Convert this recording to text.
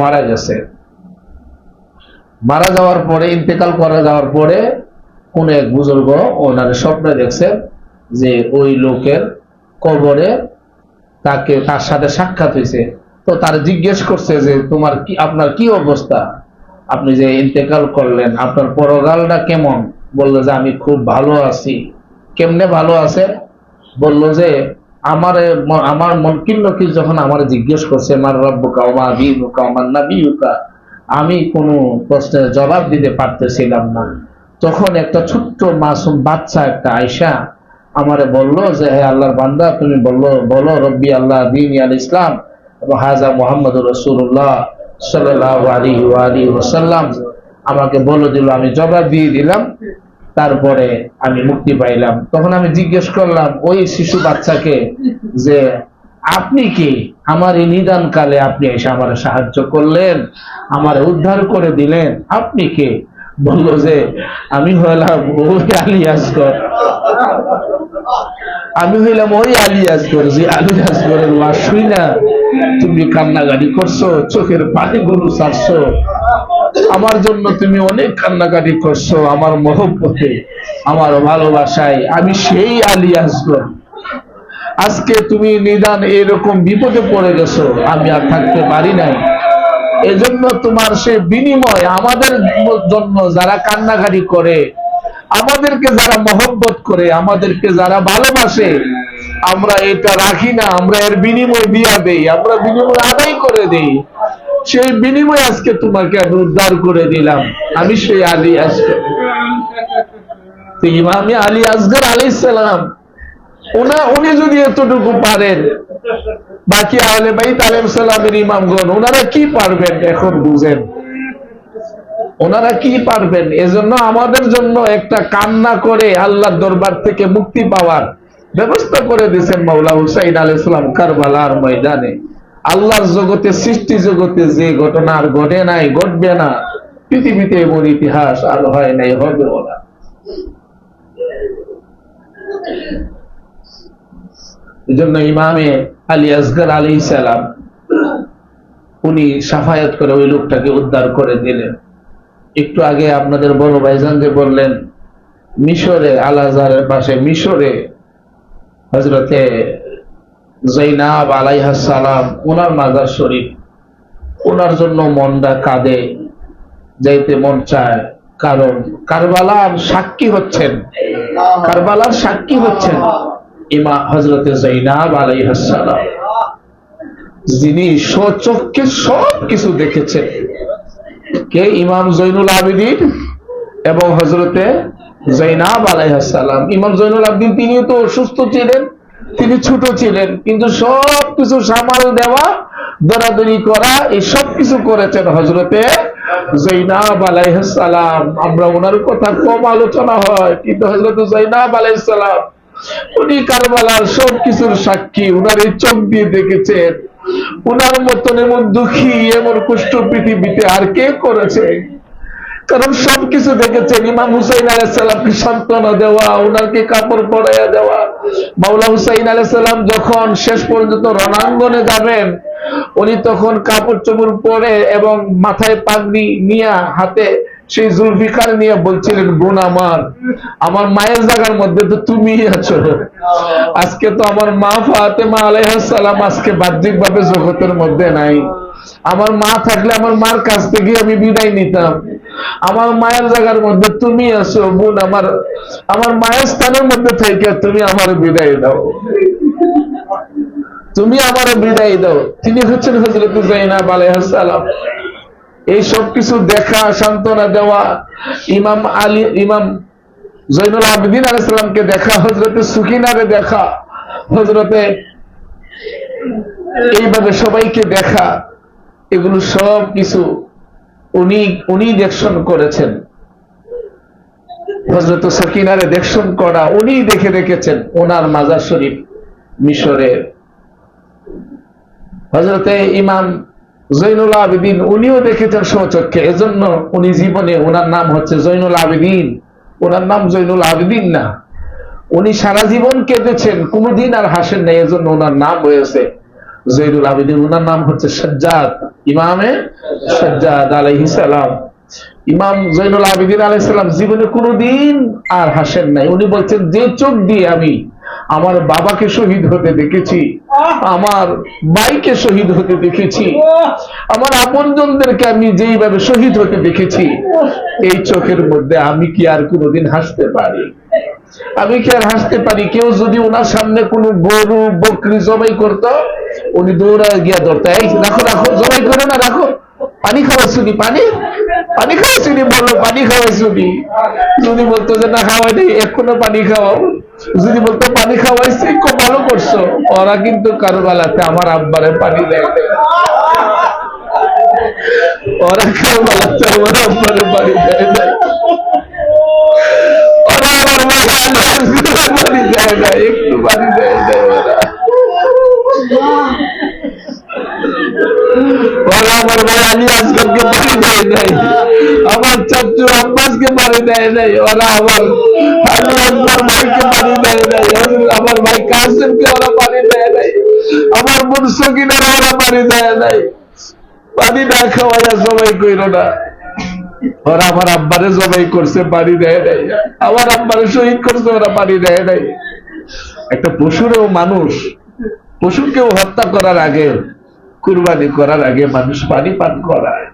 মারা গেছে। মারা যাওয়ার পরে, ইন্তেকাল করা যাওয়ার পরে, কোন এক বুজুর্গ ওনার স্বপ্নে দেখছে যে ওই লোকের কবরে তাকে, তার সাথে সাক্ষাৎ হয়েছে। তো তার জিজ্ঞেস করছে যে, তোমার কি, আপনার কি অবস্থা? আপনি যে ইন্তেকাল করলেন, আপনার পরগালটা কেমন? বলল যে, আমি খুব ভালো আছি। কেমনে ভালো আছে? বলল যে আমার আমার মনকিন নকির যখন আমার জিজ্ঞেস করছে, মার রব্বুকা ওমা দিনুকা ওমান নাবিয়ুকা? আমি কোনো প্রশ্নের জবাব দিতে পারতেছিলাম না। তখন একটা ছোট্ট মাসুম বাচ্চা, একটা আয়সা আমারে বলল যে, হে আল্লাহর বান্দা, তুমি বলল, বলো রব্বি আল্লাহ দিন আল ইসলাম এবং হাজা মোহাম্মদ রসুল্লাহ সাল্লাহ আলী আলী ওসাল্লাম আমাকে বলে দিল, আমি জবাব দিয়ে দিলাম। তারপরে আমি মুক্তি পাইলাম। তখন আমি জিজ্ঞেস করলাম, ওই শিশু বাচ্চাকে যে আপনি কি আমার এই নিদান কালে আপনি এসে আমার সাহায্য করলেন, আমার উদ্ধার করে দিলেন? আপনি কে? বলল যে, আমি হলাম ওই আলী আসগর। আমি হইলাম ওই আলী আসগর, যে আলী আসগরের ওয়াজ শুই না। তুমি কান্নাকাটি করছ, চোখের পানি গরু ছাড়ছো। আমার জন্য তুমি অনেক কান্নাকাটি করছ, আমার মহব্বতে, আমার ভালোবাসায়। আমি সেই আলী আসগর। আজকে তুমি নিদান এরকম বিপদে পড়ে গেছো, আমি আর থাকতে পারি নাই। এজন্য তোমার সে বিনিময় আমাদের জন্য যারা কান্নাকাটি করে, আমাদেরকে যারা মহব্বত করে, আমাদেরকে যারা ভালোবাসে, আমরা এটা রাখি না, আমরা এর বিনিময় দিয়া দেই, আমরা বিনিময় আদায় করে দেই। সেই বিনিময় আজকে তোমাকে আমি উদ্ধার করে দিলাম। আমি সেই আলী আসগর ইমামি আলী আসগর আলী সালাম ওনা উনি যদি এতটুকু পারেন, বাকি আহলে বাইত আলাইহিস সালামের ইমামগণ, ওনারা কি পারবেন এখন বুঝেন? ওনারা কি পারবেন? এজন্য আমাদের জন্য একটা কান্না করে আল্লাহর দরবার থেকে মুক্তি পাওয়ার ব্যবস্থা করে দিয়েছেন মাওলা হুসাইন আলাইহিস সালাম কারবালার ময়দানে। আল্লাহর জগতে, সৃষ্টি জগতে যে ঘটনা আর ঘটে নাই, ঘটবে না। পৃথিবীতে এমন ইতিহাস আর হয় নাই, হবেও না। এজন্য ইমামে আলী আসগর আলী সালাম, উনি সাফায়াত করে ওই লোকটাকে উদ্ধার করে দিলেন। একটু আগে আপনাদের বড় ভাইজান যে বললেন, মিশরে, আল আজহারের পাশে মিশরে হজরতে জৈনাব আলাইহাস সালাম ওনার মাজার শরীফ। ওনার জন্য মনটা কাঁদে, যাইতে মন চায়, কারণ কারবালার সাক্ষী হচ্ছেন। কারবালার সাক্ষী হচ্ছেন ইমা হজরতে জৈনাব আলাইহাসালাম যিনি স্বচক্ষে সব কিছু দেখেছেন। কে? ইমাম জৈনুল আবিদিন এবং হজরতে জৈনাব আলাইহাসালাম ইমাম জৈনুল আবিদিন তিনিও তো অসুস্থ ছিলেন। তিনি ছোট ছিলেন, কিন্তু সব কিছু সামাল দেওয়া, দরাদরি করা, এই সব কিছু করেছেন হজরতে জৈনাব আলাইহাসালাম আমরা ওনার কথা কম আলোচনা হয়, কিন্তু হজরত জৈনাব আলাইসালাম উনি কারবালার সব কিছুর সাক্ষী, উনার এই চোখ দিয়ে দেখেছেন। উনার মতন এমন দুঃখী, এমন কুষ্ঠ পৃথিবীতে আর কে করেছে? কারণ সবকিছু দেখেছেন ইমাম হুসাইন আলাইসাল্লামকে সান্ত্বনা দেওয়া ওনাকে কাপড় পরাইয়া দেওয়া। মাওলা হুসাইন আলাইসাল্লাম যখন শেষ পর্যন্ত রণাঙ্গনে যাবেন, উনি তখন কাপড় চোপড় পরে এবং মাথায় পাগড়ি নিয়ে হাতে সেই জুলফিকার নিয়ে বলছিলেন, বোন আমার আমার মায়ের জায়গার মধ্যে তো তুমি আছো। আজকে তো আমার মা ফাতেমা আলাইহাসালাম আজকে বাহ্যিক ভাবে জগতের মধ্যে নাই। আমার মা থাকলে আমার মার কাছ থেকে আমি বিদায় নিতাম। আমার মায়ের জায়গার মধ্যে তুমি আছো, বোন আমার আমার মায়ের স্থানের মধ্যে থেকে তুমি আমার বিদায় দাও। তুমি আমার বিদায় দাও। তিনি হচ্ছেন হজরত জাইনাব আলাইহাসালাম এই সব কিছু দেখা, সান্ত্বনা দেওয়া, ইমাম আলী, ইমাম জৈনুল আবদিন আলাইসালামকে দেখা হজরতে সুকিনারে দেখা হজরতে এইভাবে সবাইকে দেখা, এগুলো সব কিছু উনি উনি দেখশন করেছেন। হজরত সকিনারে দেখশন করা উনি দেখে রেখেছেন ওনার মাজার শরীফ মিশরের হজরতে ইমাম জৈনুল আবেদিন উনিও দেখেছেন স্বচক্ষে এজন্য উনি জীবনে ওনার নাম হচ্ছে জৈনুল আবেদিন। ওনার নাম জৈনুল আবেদিন না। উনি সারা জীবন কেঁদেছেন, কোনোদিন আর হাসেন নাই, এজন্য ওনার নাম হয়েছে জৈনুল আবিদিন ওনার নাম হচ্ছে সজ্জাদ, ইমামে সজ্জাদ আলাইহিস সালাম। ইমাম জৈনুল আবিদিন আলাইহিস সালাম জীবনে কোনোদিন আর হাসেন নাই। উনি বলছেন, যে চোখ দিয়ে আমি আমার বাবাকে শহীদ হতে দেখেছি। আমার ভাইকে শহীদ হতে দেখেছি। আমার আপনজনদেরকে আমি যেইভাবে শহীদ হতে দেখেছি এই চোখের মধ্যে আমি কি আর কোনোদিন হাসতে পারি? আমি কি আর হাসতে পারি? কেউ যদি ওনার সামনে কোনো গরু বকরি জবাই করত উনি দৌড়া গিয়া ধরতো। এই রাখো রাখো জবাই করে না রাখো। পানি খাওয়া শুনি পানি? পানি খাওয়া শুনি বলল পানি খাওয়া শুনি। যদি বলতো যে না খাওয়াই নেই এখনও পানি খাওয়াও। যদি বলতো, পানি খাওয়াইছি ভালো করছ। ওরা কিন্তু কারবালাতে আমার আব্বারে পানি দেয় ওরা ওরা কারবালাতে আমার আব্বারে পানি দেয় নাই। ওরা আমার মায়ের পানি দেয় না একটু পানি দেয় না ওরা আমার ওরা দেয় নাই পানি না খাওয়াইয়া সবাই কইল না। ওরা আমার আব্বারে জবাই করছে পানি দেয় নাই। আমার আব্বারে শহীদ করছে, ওরা পানি দেয় নাই। একটা পশুরেও মানুষ, পশুকেও হত্যা করার আগে কুরবানি করার আগে মানুষ পানি পান করায়।